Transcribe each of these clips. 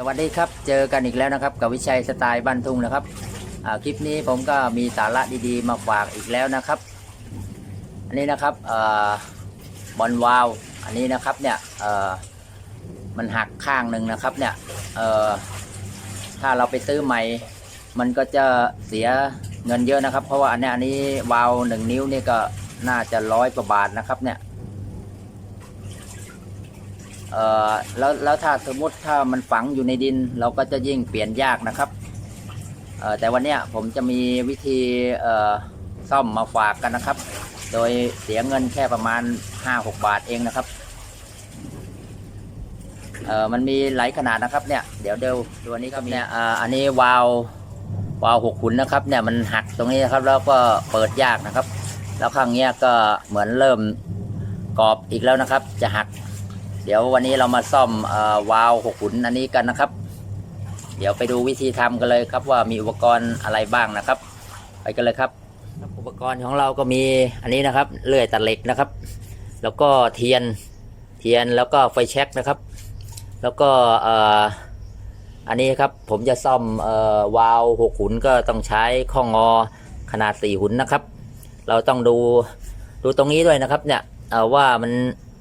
สวัสดีครับเจอกันอีกแล้วนะครับ กับวิชัยสไตล์บ้านทุ่งนะครับคลิปนี้ผมก็มีสาระดีๆ มาฝากอีกแล้วนะครับ อันนี้นะครับอบอลวาวอันนี้นะครับเนี่ยมันหักข้างหนึ่งนะครับเนี่ยถ้าเราไปซื้อใหม่ มันก็จะเสียเงินเยอะนะครับ เพราะว่าอันนี้อันนี้วาวหนึ่งนิ้วนี่ก็น่าจะร้อยกว่าบาทนะครับเนี่ย เอ่อแล้วแล้วถ้าสมมติถ้ามันฝังอยู่ในดิน เราก็จะยิ่งเปลี่ยนยากนะครับเอ่อแต่วันเนี้ยผมจะมีวิธีเอ่อซ่อมมาฝากกันนะครับ โดยเสียเงินแค่ประมาณ 5-6 บาทเองนะครับเอ่อมันมีหลายขนาดนะครับเนี่ยเดี๋ยวเดี๋ยวตัวนี้ก็มีเนี่ยอ่าอันนี้วาล์ววาล์วหกขุนนะครับเนี่ยมันหักตรงนี้นะครับแล้วก็เปิดยากนะครับ แล้วข้างเนี้ยก็เหมือนเริ่มกรอบอีกแล้วนะครับ จะหัก เดี๋ยววันนี้เรามาซ่อมอวาล์วหกขุนอันนี้กันนะครับ เดี๋ยวไปดูวิธีทำกันเลยครับว่ามีอุปกรณ์อะไรบ้างนะครับ ไปกันเลยครับ อุปกรณ์ของเราก็มีอันนี้นะครับเลื่อยตัดเหล็กนะครับ แล้วก็เทียนเทียนแล้วก็ไฟแช็กนะครับ แล้วก็อ,อันนี้ครับผมจะซ่อมออวาล์วหกหุนก็ต้องใช้ข้องอขนาดสี่หุนนะครับ เราต้องดูดูตรงนี้ด้วยนะครับเนี่ยว่ามัน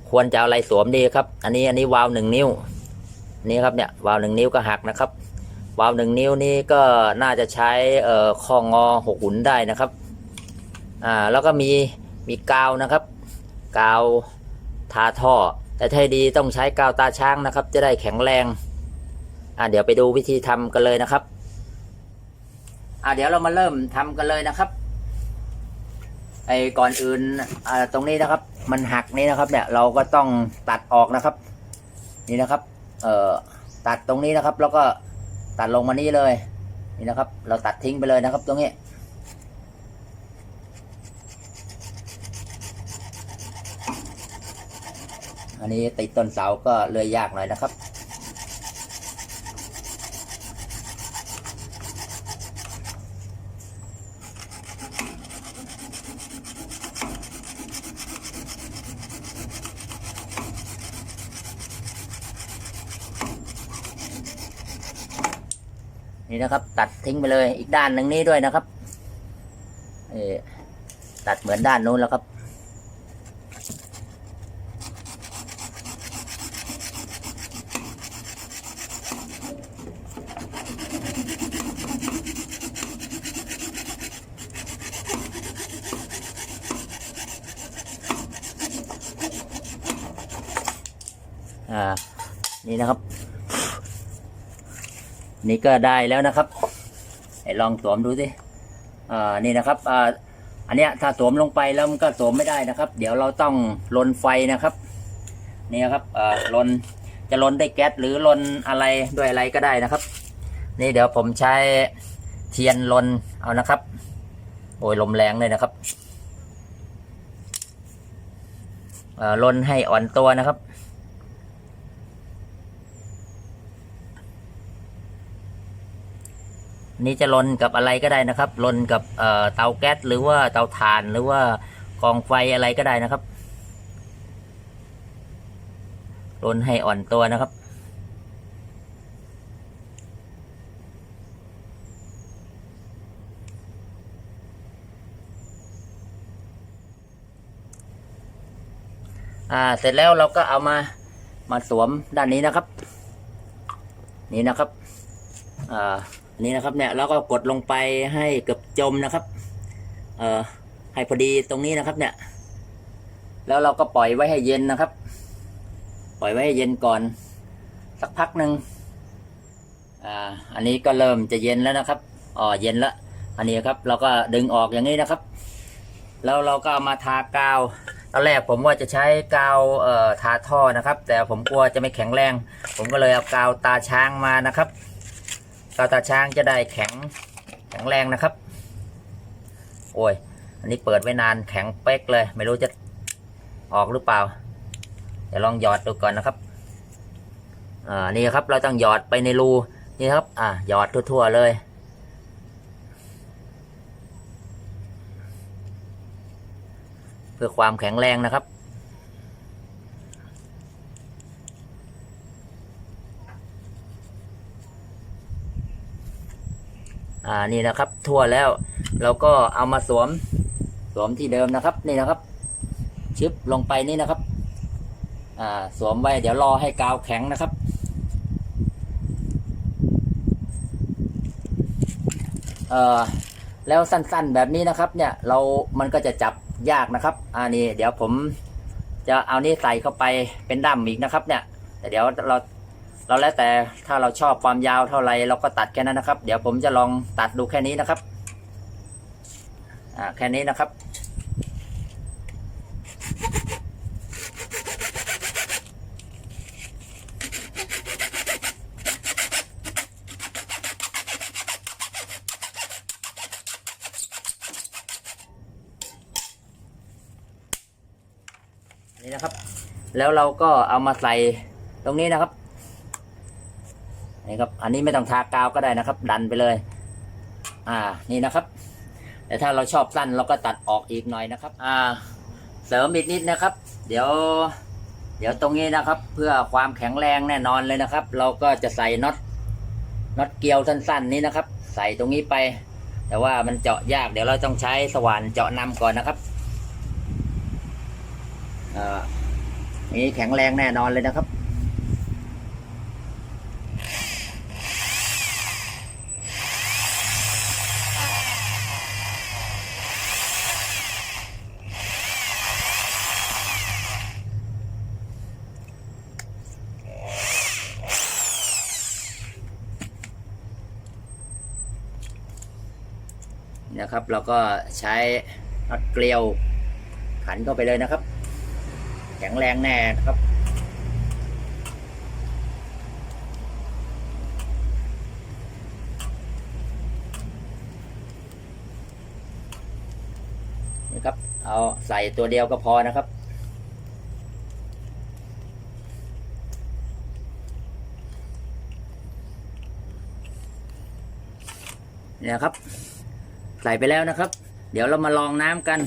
ควรจะเอาอะไรสวมดีครับ อันนี้อันนี้วาล์วหนึ่งนิ้ว นี่ครับเนี่ยวาล์วหนึ่งนิ้วก็หักนะครับ วาล์วหนึ่งนิ้วนี่ก็น่าจะใช้เอ่อข้องอหกหุนได้นะครับอ่าแล้วก็มีมีกาวนะครับ กาวทาท่อ แต่ถ้าดีต้องใช้กาวตาช้างนะครับ จะได้แข็งแรงอ่าเดี๋ยวไปดูวิธีทำกันเลยนะครับอ่าเดี๋ยวเรามาเริ่มทำกันเลยนะครับ ไอ้ก่อนอื่นตรงนี้นะครับ มันหักนี่นะครับ เนี่ยเราก็ต้องตัดออกนะครับ นี่นะครับ เอ่อตัดตรงนี้นะครับ แล้วก็ตัดลงมานี่เลย นี่นะครับ เราตัดทิ้งไปเลยนะครับ ตรงนี้อันนี้ติดต้นเสาก็เลยยากหน่อยนะครับ นี่นะครับ ตัดทิ้งไปเลยอีกด้านหนึ่งนี้ด้วยนะครับเอตัดเหมือนด้านนู้นแล้วครับ อ่า นี่นะครับ นี่ก็ได้แล้วนะครับลองสวมดูสิอ่านี่นะครับอ่าอันเนี้ยถ้าสวมลงไปแล้วมันก็สวมไม่ได้นะครับ เดี๋ยวเราต้องลนไฟนะครับ นี่นะครับอ่าลนจะลนด้วยแก๊สหรือลนอะไรด้วยอะไรก็ได้นะครับ นี่เดี๋ยวผมใช้เทียนลนเอานะครับ โอ้ยลมแรงเลยนะครับอ่าลนให้อ่อนตัวนะครับ นี่จะลนกับอะไรก็ได้นะครับลนกับเอ่อเตาแก๊สหรือว่าเตาถ่านหรือว่ากองไฟอะไรก็ได้นะครับลนให้อ่อนตัวนะครับ อ่าเสร็จแล้วเราก็เอามามาสวมด้านนี้นะครับ นี่นะครับอ่า นี่นะครับเนี่ยแล้วก็กดลงไปให้เกือบจมนะครับ เอ่อให้พอดีตรงนี้นะครับ เนี่ย แล้วเราก็ปล่อยไว้ให้เย็นนะครับ ปล่อยไว้ให้เย็นก่อน สักพักหนึ่งอ่าอันนี้ก็เริ่มจะเย็นแล้วนะครับอ๋อเย็นล้วอันนี้ครับ เราก็ดึงออกอย่างนี้นะครับ แล้วเราก็เอามาทากาวตอนแรกผมว่าจะใช้กาวเอ่อทาท่อนะครับ แต่ผมกลัวจะไม่แข็งแรง ผมก็เลยเอากาวตาช้างมานะครับ กาวตาช้างจะได้แข็งแข็งแรงนะครับ โอ้ย อันนี้เปิดไว้นานแข็งเป๊กเลย ไม่รู้จะออกหรือเปล่า เดี๋ยวลองหยอดดูก่อนนะครับ อ่า นี่ครับ เราต้องหยอดไปในรู นี่ครับ อ่าหยอดทั่วๆเลย เพื่อความแข็งแรงนะครับ อ่านี่นะครับ ทั่วแล้วเราก็เอามาสวมสวมที่เดิมนะครับ นี่นะครับ ชึบลงไปนี่นะครับ อ่า สวมไว้เดี๋ยวรอให้กาวแข็งนะครับเอ่อแล้วสั้นๆแบบนี้นะครับ เนี่ยเรามันก็จะจับยากนะครับอ่านี่เดี๋ยวผมจะเอานี่ใส่เข้าไปเป็นดั้มอีกนะครับ เนี่ยแต่เดี๋ยวเรา เราแล้วแต่ถ้าเราชอบความยาวเท่าไรเราก็ตัดแค่นั้นนะครับ เดี๋ยวผมจะลองตัดดูแค่นี้นะครับอ่าแค่นี้นะครับนี่นะครับ แล้วเราก็เอามาใส่ตรงนี้นะครับ นี่ครับ อันนี้ไม่ต้องทากาวก็ได้นะครับ ดันไปเลย อ่า นี่นะครับ แต่ถ้าเราชอบสั้นเราก็ตัดออกอีกหน่อยนะครับ อ่า เสริมอีกนิดนะครับ เดี๋ยว เดี๋ยวตรงนี้นะครับ เพื่อความแข็งแรงแน่นอนเลยนะครับ เราก็จะใส่น็อต น็อตเกลียวสั้น ๆ นี้นะครับ ใส่ตรงนี้ไป แต่ว่ามันเจาะยาก เดี๋ยวเราต้องใช้สว่านเจาะนำก่อนนะครับ อ่า นี่แข็งแรงแน่นอนเลยนะครับ นะครับ เราก็ใช้น็อตเกลียวขันเข้าไปเลยนะครับ แข็งแรงแน่นะครับนี่ครับเอาใส่ตัวเดียวก็พอนะครับเนี่ยครับ ส่ไปแล้วนะครับ เดี๋ยวเรามาลองน้ำกัน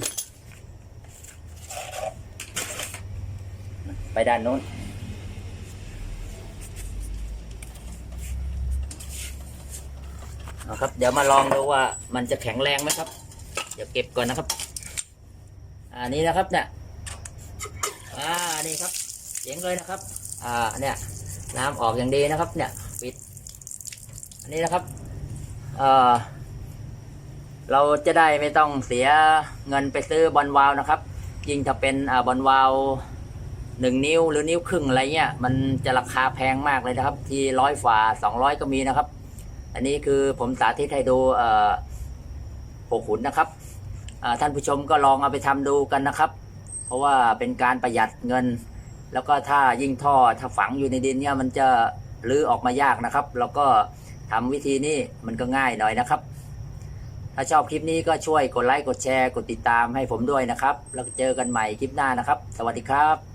ไปด้านโน้นเอาครับ เดี๋ยวมาลองดูว่ามันจะแข็งแรงไหมครับ เดี๋ยวเก็บก่อนนะครับ อันนี้นะครับเนี่ยอ่านี่ครับเสียงเลยนะครับ อ่าเนี่ยน้ำออกอย่างดีนะครับ เนี่ยปิด อันนี้นะครับ เอ่อ เราจะได้ไม่ต้องเสียเงินไปซื้อบอลวาล์วนะครับ ยิ่งถ้าเป็นบอลวาล์วหนึ่งนิ้วหรือนิ้วครึ่งอะไรเงี้ยมันจะราคาแพงมากเลยนะครับ ที่ร้อยฝ่าสองร้อยก็มีนะครับ อันนี้คือผมสาธิตให้ดูหกขุนนะครับท่านผู้ชมก็ลองเอาไปทำดูกันนะครับ เพราะว่าเป็นการประหยัดเงิน แล้วก็ถ้ายิ่งท่อถ้าฝังอยู่ในดินเนี่ยมันจะรื้อออกมายากนะครับ แล้วก็ทำวิธีนี้มันก็ง่ายหน่อยนะครับ ถ้าชอบคลิปนี้ก็ช่วยกดไลค์กดแชร์กดติดตามให้ผมด้วยนะครับ แล้วเจอกันใหม่คลิปหน้านะครับ สวัสดีครับ